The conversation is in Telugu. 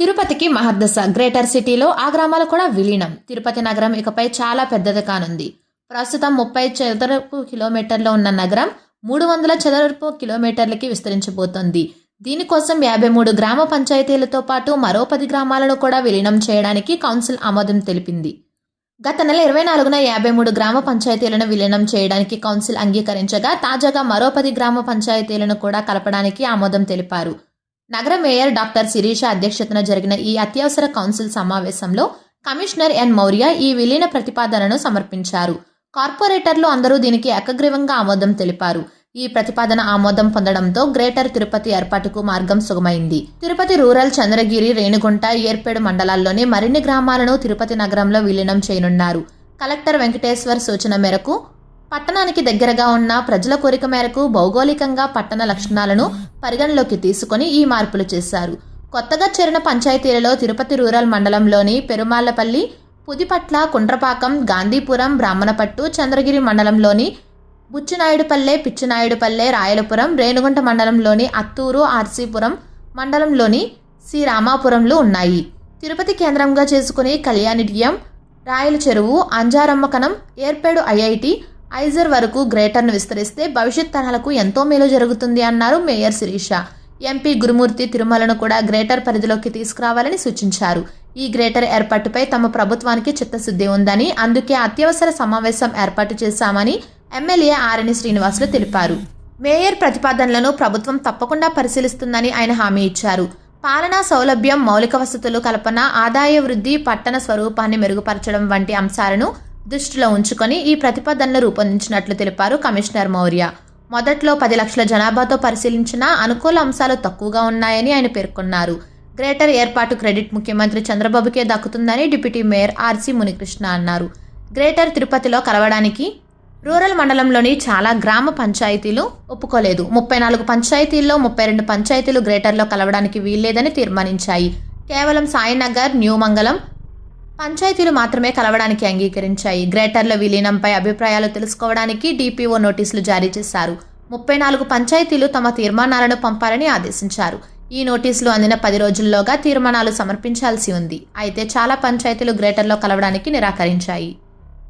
తిరుపతికి మహర్దశ. గ్రేటర్ సిటీలో ఆ గ్రామాలు కూడా విలీనం. తిరుపతి నగరం ఇకపై చాలా పెద్దది కానుంది. ప్రస్తుతం ముప్పై చదరపు కిలోమీటర్లో ఉన్న నగరం మూడు వందల చదరపు కిలోమీటర్లకి విస్తరించబోతోంది. దీనికోసం యాభై మూడు గ్రామ పంచాయతీలతో పాటు మరో పది గ్రామాలను కూడా విలీనం చేయడానికి కౌన్సిల్ ఆమోదం తెలిపింది. గత నెల ఇరవై నాలుగున యాభై మూడు గ్రామ పంచాయతీలను విలీనం చేయడానికి కౌన్సిల్ అంగీకరించగా తాజాగా మరో పది గ్రామ పంచాయతీలను కూడా కలపడానికి ఆమోదం తెలిపారు. నగర మేయర్ డాక్టర్ శిరీష అధ్యక్షతన జరిగిన ఈ అత్యవసర కౌన్సిల్ సమావేశంలో కమిషనర్ ఎన్ మౌర్య ఈ విలీన ప్రతిపాదనను సమర్పించారు. కార్పొరేటర్లు అందరూ దీనికి ఏకగ్రీవంగా ఆమోదం తెలిపారు. ఈ ప్రతిపాదన ఆమోదం పొందడంతో గ్రేటర్ తిరుపతి ఏర్పాటుకు మార్గం సుగమైంది. తిరుపతి రూరల్ చంద్రగిరి రేణిగుంట ఏర్పేడు మండలాల్లోని మరిన్ని గ్రామాలను తిరుపతి నగరంలో విలీనం చేయనున్నారు. కలెక్టర్ వెంకటేశ్వర్ సూచన మేరకు పట్టణానికి దగ్గరగా ఉన్న ప్రజల కోరిక మేరకు భౌగోళికంగా పట్టణ లక్షణాలను పరిగణలోకి తీసుకొని ఈ మార్పులు చేశారు. కొత్తగా చేరిన పంచాయతీలలో తిరుపతి రూరల్ మండలంలోని పెరుమాళ్ళపల్లి పుదిపట్ల కుండ్రపాకం గాంధీపురం బ్రాహ్మణపట్టు చంద్రగిరి మండలంలోని బుచ్చినాయుడుపల్లె పిచ్చినాయుడుపల్లె రాయలపురం రేణుగుంట మండలంలోని అత్తూరు ఆర్సీపురం మండలంలోని శ్రీరామాపురంలు ఉన్నాయి. తిరుపతి కేంద్రంగా చేసుకుని కళ్యాణిడియం రాయల చెరువు అంజారమ్మకనం ఏర్పేడు ఐఐటి ఐజర్ వరకు గ్రేటర్ను విస్తరిస్తే భవిష్యత్ తరాలకు ఎంతో మేలు జరుగుతుంది అన్నారు మేయర్ శిరీష. ఎంపీ గురుమూర్తి తిరుమలను కూడా గ్రేటర్ పరిధిలోకి తీసుకురావాలని సూచించారు. ఈ గ్రేటర్ ఏర్పాటుపై తమ ప్రభుత్వానికి చిత్తశుద్ధి ఉందని అందుకే అత్యవసర సమావేశం ఏర్పాటు చేశామని ఎమ్మెల్యే ఆరణి శ్రీనివాసులు తెలిపారు. మేయర్ ప్రతిపాదనలను ప్రభుత్వం తప్పకుండా పరిశీలిస్తుందని ఆయన హామీ ఇచ్చారు. పాలనా సౌలభ్యం మౌలిక వసతులు కల్పన ఆదాయ వృద్ధి పట్టణ స్వరూపాన్ని మెరుగుపరచడం వంటి అంశాలను దృష్టిలో ఉంచుకొని ఈ ప్రతిపాదనలు రూపొందించినట్లు తెలిపారు కమిషనర్ మౌర్య. మొదట్లో పది లక్షల జనాభాతో పరిశీలించిన అనుకూల అంశాలు తక్కువగా ఉన్నాయని ఆయన పేర్కొన్నారు. గ్రేటర్ ఏర్పాటు క్రెడిట్ ముఖ్యమంత్రి చంద్రబాబుకే దక్కుతుందని డిప్యూటీ మేయర్ ఆర్సీ మునికృష్ణ అన్నారు. గ్రేటర్ తిరుపతిలో కలవడానికి రూరల్ మండలంలోని చాలా గ్రామ పంచాయతీలు ఒప్పుకోలేదు. ముప్పై నాలుగు పంచాయతీల్లో ముప్పై రెండు పంచాయతీలు గ్రేటర్లో కలవడానికి వీల్లేదని తీర్మానించాయి. కేవలం సాయినగర్ న్యూమంగళం పంచాయతీలు మాత్రమే కలవడానికి అంగీకరించాయి. గ్రేటర్ల విలీనంపై అభిప్రాయాలు తెలుసుకోవడానికి డిపిఓ నోటీసులు జారీ చేశారు. ముప్పై నాలుగు పంచాయతీలు తమ తీర్మానాలను పంపాలని ఆదేశించారు. ఈ నోటీసులు అందిన పది రోజుల్లోగా తీర్మానాలు సమర్పించాల్సి ఉంది. అయితే చాలా పంచాయతీలు గ్రేటర్లో కలవడానికి నిరాకరించాయి.